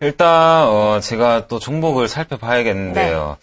일단 어, 제가 또 종목을 살펴봐야겠는데요.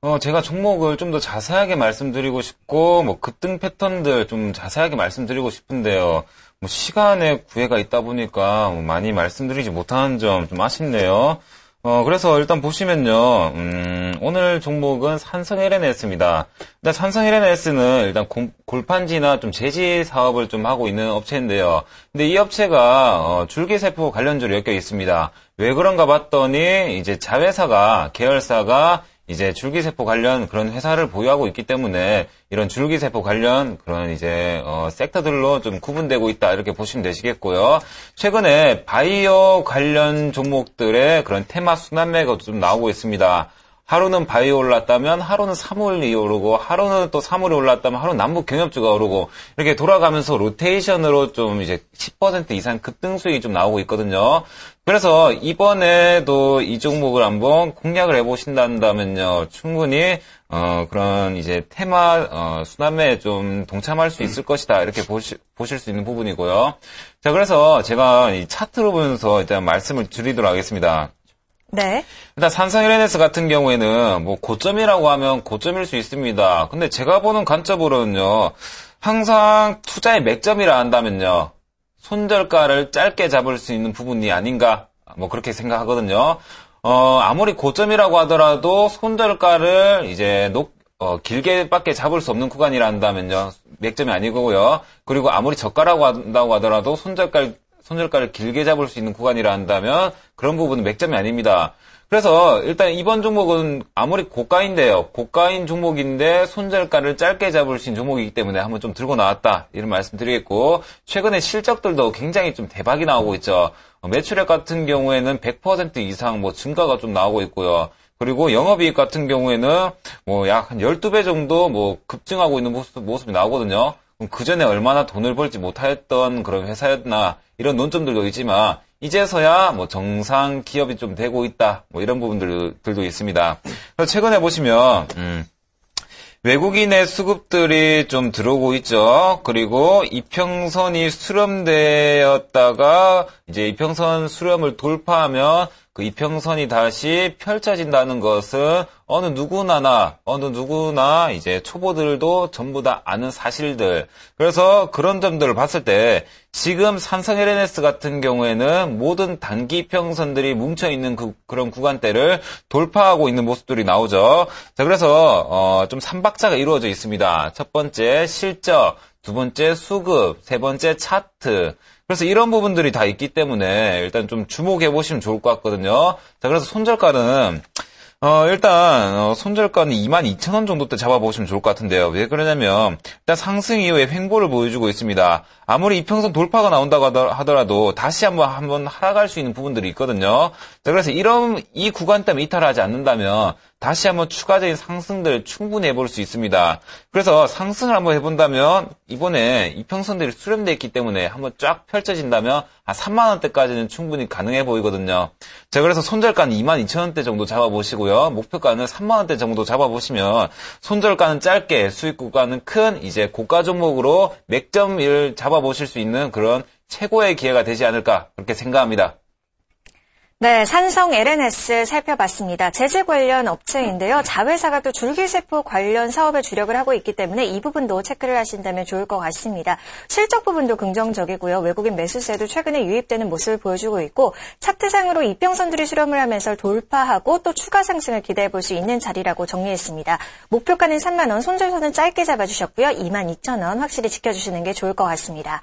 어, 제가 종목을 좀 더 자세하게 말씀드리고 싶고, 뭐, 급등 패턴들 좀 자세하게 말씀드리고 싶은데요. 뭐, 시간에 구애가 있다 보니까 뭐 많이 말씀드리지 못하는 점 좀 아쉽네요. 어, 그래서 일단 보시면요, 음, 오늘 종목은 산성 LNS입니다. 일단 산성 LNS는 일단 공- 골판지나 좀 제지 사업을 좀 하고 있는 업체인데요. 근데 이 업체가, 어, 줄기세포 관련주로 엮여 있습니다. 왜 그런가 봤더니, 이제 자회사가, 계열사가 이제 줄기세포 관련 그런 회사를 보유하고 있기 때문에 이런 줄기세포 관련 그런 이제 어, 섹터들로 좀 구분되고 있다 이렇게 보시면 되시겠고요. 최근에 바이오 관련 종목들의 그런 테마 순환매가 좀 나오고 있습니다. 하루는 바이오 올랐다면 하루는 사물이 오르고 하루는 또 사물이 올랐다면 하루 는 남북 경협주가 오르고 이렇게 돌아가면서 로테이션으로 좀 이제 10% 이상 급등 수익이 좀 나오고 있거든요. 그래서 이번에도 이 종목을 한번 공략을 해보신다면요 충분히 어, 그런 이제 테마 어, 순환매에 좀 동참할 수 있을 것이다 이렇게 보시, 보실 수 있는 부분이고요. 자 그래서 제가 이 차트로 보면서 일단 말씀을 드리도록 하겠습니다. 네. 일단 삼성 LNS 같은 경우에는 뭐 고점이라고 하면 고점일 수 있습니다. 근데 제가 보는 관점으로는요, 항상 투자의 맥점이라 한다면요, 손절가를 짧게 잡을 수 있는 부분이 아닌가, 뭐 그렇게 생각하거든요. 어, 아무리 고점이라고 하더라도 손절가를 이제 높, 어, 길게밖에 잡을 수 없는 구간이라 한다면요, 맥점이 아니고요. 그리고 아무리 저가라고 한다고 하더라도 손절가 손절가를 길게 잡을 수 있는 구간이라 한다면 그런 부분은 맥점이 아닙니다. 그래서 일단 이번 종목은 아무리 고가인데요. 고가인 종목인데 손절가를 짧게 잡을 수 있는 종목이기 때문에 한번 좀 들고 나왔다. 이런 말씀 드리겠고 최근에 실적들도 굉장히 좀 대박이 나오고 있죠. 어, 매출액 같은 경우에는 100% 이상 뭐 증가가 좀 나오고 있고요. 그리고 영업이익 같은 경우에는 뭐 약 한 12배 정도 뭐 급증하고 있는 모습, 모습이 나오거든요. 그 전에 얼마나 돈을 벌지 못했던 그런 회사였나 이런 논점들도 있지만 이제서야 뭐 정상 기업이 좀 되고 있다 뭐 이런 부분들도 있습니다. 최근에 보시면 음, 외국인의 수급들이 좀 들어오고 있죠. 그리고 이평선이 수렴되었다가 이제 이평선 수렴을 돌파하면 그 이평선이 다시 펼쳐진다는 것은 어느 누구나나 어느 누구나 이제 초보들도 전부 다 아는 사실들. 그래서 그런 점들을 봤을 때 지금 삼성 LNS 같은 경우에는 모든 단기 평선들이 뭉쳐 있는 그, 런 구간대를 돌파하고 있는 모습들이 나오죠. 자, 그래서 어, 좀 삼박자가 이루어져 있습니다. 첫 번째 실적, 두 번째 수급, 세 번째 차트. 그래서 이런 부분들이 다 있기 때문에 일단 좀 주목해 보시면 좋을 것 같거든요. 자, 그래서 손절가는 어, 일단, 어, 손절가는 22,000원 정도 때 잡아보시면 좋을 것 같은데요. 왜 그러냐면, 일단 상승 이후에 횡보를 보여주고 있습니다. 아무리 이평선 돌파가 나온다고 하더라도 다시 한번, 한번 하락할 수 있는 부분들이 있거든요. 자, 그래서 이런, 이 구간 때문에 이탈하지 않는다면, 다시 한번 추가적인 상승들을 충분히 해볼 수 있습니다. 그래서 상승을 한번 해본다면, 이번에 이평선들이 수렴되어 있기 때문에 한번 쫙 펼쳐진다면, 한 3만원대까지는 충분히 가능해 보이거든요. 자, 그래서 손절가는 22,000원대 정도 잡아보시고요. 목표가는 3만원대 정도 잡아보시면, 손절가는 짧게, 수익 구간은 큰, 이제 고가 종목으로 맥점을 잡아보실 수 있는 그런 최고의 기회가 되지 않을까, 그렇게 생각합니다. 네, 산성 LNS 살펴봤습니다. 제재 관련 업체인데요. 자회사가 또 줄기세포 관련 사업에 주력을 하고 있기 때문에 이 부분도 체크를 하신다면 좋을 것 같습니다. 실적 부분도 긍정적이고요. 외국인 매수세도 최근에 유입되는 모습을 보여주고 있고 차트상으로 이평선들이 수렴을 하면서 돌파하고 또 추가 상승을 기대해 볼 수 있는 자리라고 정리했습니다. 목표가는 3만 원, 손절선은 짧게 잡아주셨고요. 2만 2천 원 확실히 지켜주시는 게 좋을 것 같습니다.